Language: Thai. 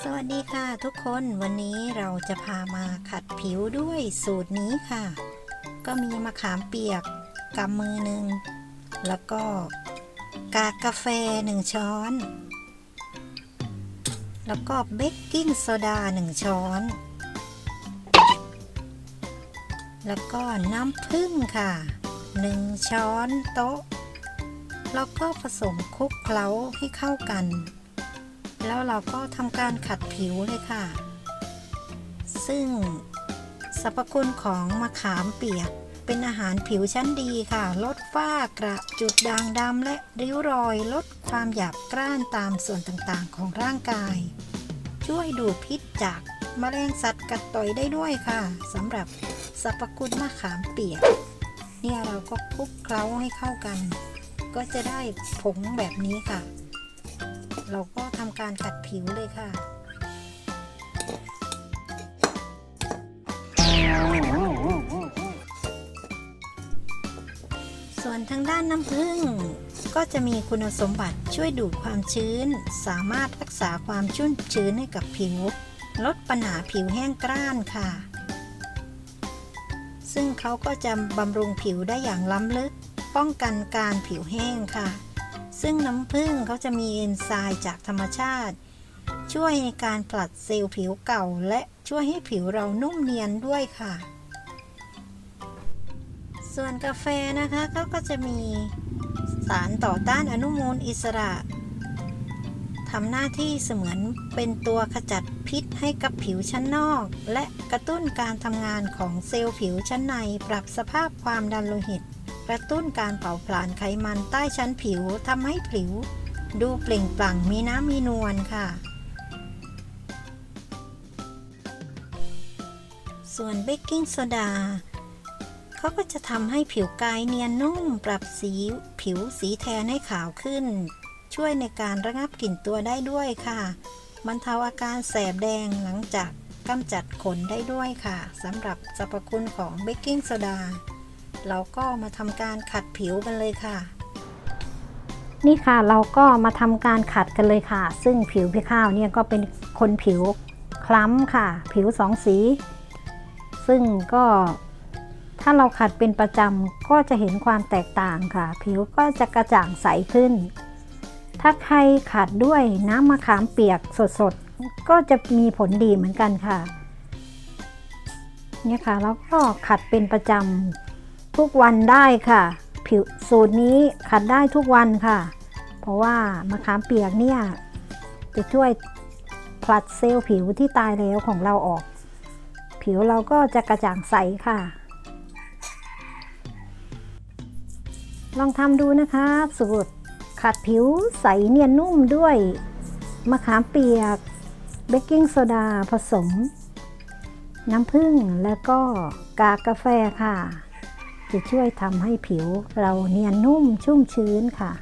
สวัสดีค่ะทุกคนวันนี้เราจะพามาขัดผิวด้วยสูตรนี้ค่ะ ก็มีมะขามเปียกกำมือหนึ่ง แล้วก็กากกาแฟหนึ่งช้อน แล้วก็เบกกิ้งโซดาหนึ่งช้อน แล้วก็น้ำผึ้งค่ะหนึ่งช้อนโต๊ะ แล้วก็ผสมคลุกเคล้าให้เข้ากัน แล้วเราก็ทำการขัดผิวเลยค่ะ ซึ่งสรรพคุณของมะขามเปียกเป็นอาหารผิวชั้นดีค่ะ ลดฝ้ากระจุดด่างดำและริ้วรอย ลดความหยาบกร้านตามส่วนต่างๆ ของร่างกาย ช่วยดูดพิษจากแมลงสัตว์กัดต่อยได้ด้วยค่ะสำหรับสรรพคุณมะขามเปียก เนี่ยเราก็คลุกเคล้าให้เข้ากัน ก็จะได้ผงแบบนี้ค่ะ เราก็ทำการขัดผิวเลยค่ะส่วนทางด้านน้ำผึ้งก็จะมีคุณสมบัติช่วยดูดความชื้น สามารถรักษาความชุ่มชื้นให้กับผิว ลดปัญหาผิวแห้งกร้านค่ะ ซึ่งเขาก็จะบำรุงผิวได้อย่างล้ำลึก ป้องกันการผิวแห้งค่ะ ซึ่งน้ำผึ้งเขาจะมีเอนไซม์จากธรรมชาติ ช่วยในการผลัดเซลล์ผิวเก่า และช่วยให้ผิวเรานุ่มเนียนด้วยค่ะ ส่วนกาแฟนะคะเขาก็จะมีสารต่อต้านอนุมูลอิสระทำหน้าที่เสมือนเป็นตัวขจัดพิษให้กับผิวชั้นนอก และกระตุ้นการทำงานของเซลล์ผิวชั้นในปรับสภาพความดันโลหิต กระตุ้นการเผาผลาญไขมันใต้ชั้นผิวทำให้ผิว ดูเปล่งปลั่งมีน้ำมีนวลค่ะ ส่วนเบกกิ้งโซดาเขาก็จะทำให้ผิวกายเนียนนุ่มปรับสีผิวสีแทนให้ขาวขึ้น ช่วยในการระงับกลิ่นตัวได้ด้วยค่ะบรรเทาอาการแสบแดงหลังจากกำจัดขนได้ด้วยค่ะสำหรับสรรพคุณของเบกกิ้งโซดา เราก็มาทำการขัดผิวกันเลยค่ะ นี่ค่ะเราก็มาทำการขัดกันเลยค่ะ ซึ่งผิวพี่ข้าวเนี่ยก็เป็นคนผิวคล้ำค่ะ ผิวสองสี ซึ่งก็ถ้าเราขัดเป็นประจำก็จะเห็นความแตกต่างค่ะ ผิวก็จะกระจ่างใสขึ้น ถ้าใครขัดด้วยน้ำมะขามเปียกสดๆ ก็จะมีผลดีเหมือนกันค่ะเนี่ยค่ะแล้วก็ขัดเป็นประจำ ทุกวันได้ค่ะ ผิวสูตรนี้ขัดได้ทุกวันค่ะ เพราะว่ามะขามเปียกเนี่ยจะช่วยผลัดเซลล์ผิวที่ตายแล้วของเราออก ผิวเราก็จะกระจ่างใสค่ะ ลองทำดูนะคะสูตรขัดผิวใสเนียนนุ่มด้วยมะขามเปียกเบกกิ้งโซดาผสม น้ำผึ้งแล้วก็กากกาแฟค่ะ จะช่วยทำให้ผิวเราเนียนนุ่มชุ่มชื้นค่ะ